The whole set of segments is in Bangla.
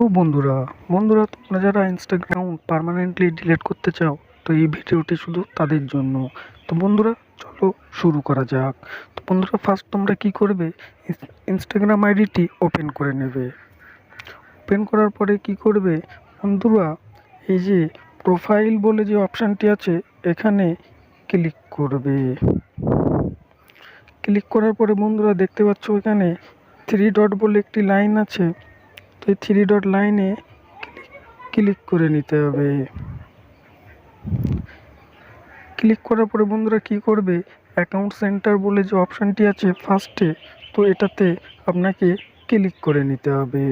বন্ধুরা বন্ধুরা তোমরা যারা ইনস্টাগ্রাম পার্মানেন্টলি ডিলিট করতে চাও, তো এই ভিডিওটি শুধু তাদের জন্য। তো বন্ধুরা, চলো শুরু করা যাক। তো বন্ধুরা ফার্স্ট তোমরা কি করবে? ইনস্টাগ্রাম আইডিটি ওপেন করে নেবে। ওপেন করার পরে কি করবে? বন্ধুরা, এই যে প্রোফাইল বলে যে অপশানটি আছে, এখানে ক্লিক করবে। ক্লিক করার পরে বন্ধুরা দেখতে পাচ্ছ এখানে থ্রি ডট বলে একটি লাইন আছে। তো এই থ্রি ডট লাইনে ক্লিক করে নিতে হবে। ক্লিক করার পরে বন্ধুরা কি করবে? অ্যাকাউন্ট সেন্টার বলে যে অপশানটি আছে ফার্স্টে তো এটাতে আপনাকে ক্লিক করে নিতে হবে।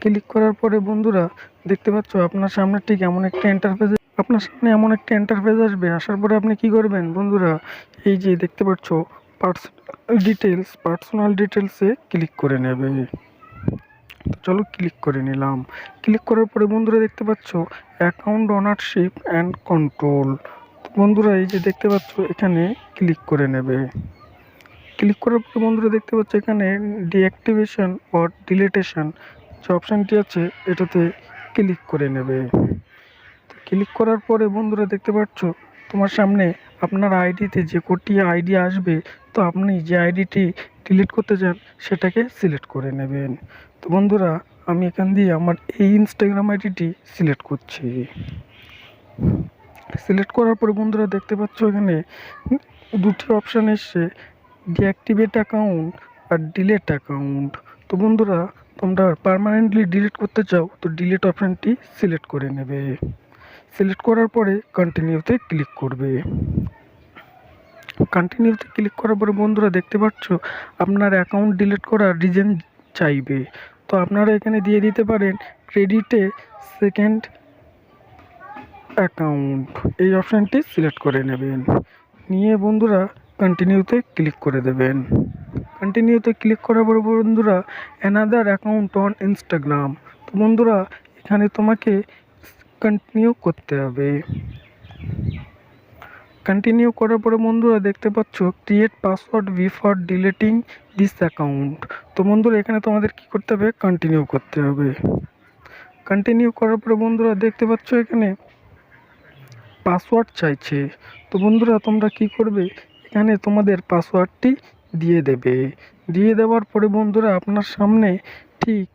ক্লিক করার পরে বন্ধুরা দেখতে পাচ্ছ আপনার সামনে ঠিক এমন একটা ইন্টারফেস আপনার সামনে এমন একটা ইন্টারফেস আসবে। আসার পরে আপনি কি করবেন বন্ধুরা? এই যে দেখতে পাচ্ছ পার্সোনাল ডিটেলস পার্সোনাল ডিটেলসে ক্লিক করে নেবে। চলো ক্লিক করে নিলাম। ক্লিক করার পরে বন্ধুরা দেখতে পাচ্ছ অ্যাকাউন্ট ওনারশিপ অ্যান্ড কন্ট্রোল বন্ধুরা এই যে দেখতে পাচ্ছ, এখানে ক্লিক করে নেবে। ক্লিক করার পরে বন্ধুরা দেখতে পাচ্ছ, এখানে ডিঅ্যাক্টিভেশন অর ডিলিটেশন যে অপশানটি আছে, এটাতে ক্লিক করে নেবে। ক্লিক করার পরে বন্ধুরা দেখতে পাচ্ছ তোমার সামনে আপনার আইডিতে যে কোটি আইডি আসবে, তো আপনি যে আইডিটি ডিলিট করতে চান, সেটাকে সিলেক্ট করে নেবেন। তো বন্ধুরা, আমি এখান দিয়ে আমার এই ইনস্টাগ্রাম আইডিটি সিলেক্ট করছি। সিলেক্ট করার পরে বন্ধুরা, দেখতে পাচ্ছ এখানে দুটি অপশান এসছে ডিঅ্যাক্টিভেট অ্যাকাউন্ট আর ডিলেট অ্যাকাউন্ট তো বন্ধুরা, তোমরা পারমানেন্টলি ডিলিট করতে চাও, তো ডিলিট অপশানটি সিলেক্ট করে নেবে। সিলেক্ট করার পরে কন্টিনিউতে ক্লিক করবে। কন্টিনিউতে ক্লিক করার পরে বন্ধুরা দেখতে পাচ্ছ, আপনার অ্যাকাউন্ট ডিলিট করার রিজন চাইবে। তো আপনারা এখানে দিয়ে দিতে পারেন ক্রেডিটে সেকেন্ড অ্যাকাউন্ট এই অপশানটি সিলেক্ট করে নেবেন। নিয়ে বন্ধুরা কন্টিনিউতে ক্লিক করে দেবেন। কন্টিনিউতে ক্লিক করার পর বন্ধুরা অ্যানাদার অ্যাকাউন্ট অন ইনস্টাগ্রাম তো বন্ধুরা, এখানে তোমাকে কন্টিনিউ করতে হবে। কন্টিনিউ করার পরে বন্ধুরা দেখতে পাচ্ছ create password before deleting this account তো বন্ধুরা, এখানে তোমাদের কি করতে হবে? কন্টিনিউ করতে হবে। কন্টিনিউ করার পরে বন্ধুরা দেখতে পাচ্ছ, এখানে পাসওয়ার্ড চাইছে। তো বন্ধুরা, তোমরা কি করবে? এখানে তোমাদের পাসওয়ার্ডটি দিয়ে দেবে। দিয়ে দেওয়ার পরে বন্ধুরা, আপনার সামনে ঠিক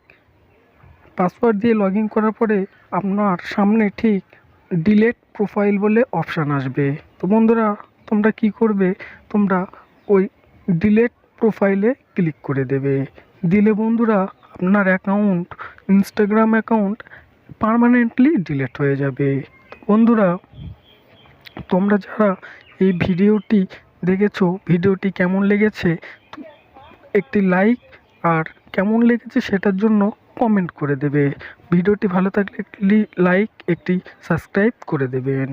পাসওয়ার্ড দিয়ে লগ করার পরে আপনার সামনে ঠিক ডিলেট প্রোফাইল বলে অপশান আসবে। তো বন্ধুরা, তোমরা কি করবে? তোমরা ওই ডিলেট প্রোফাইলে ক্লিক করে দেবে। দিলে বন্ধুরা, আপনার account Instagram account permanently delete হয়ে যাবে। বন্ধুরা, তোমরা যারা এই ভিডিওটি দেখেছ, ভিডিওটি কেমন লেগেছে, একটি লাইক আর কেমন লেগেছে সেটার জন্য কমেন্ট করে দেবে। ভিডিওটি ভালো থাকলে একটি লাইক একটি সাবস্ক্রাইব করে দেবেন।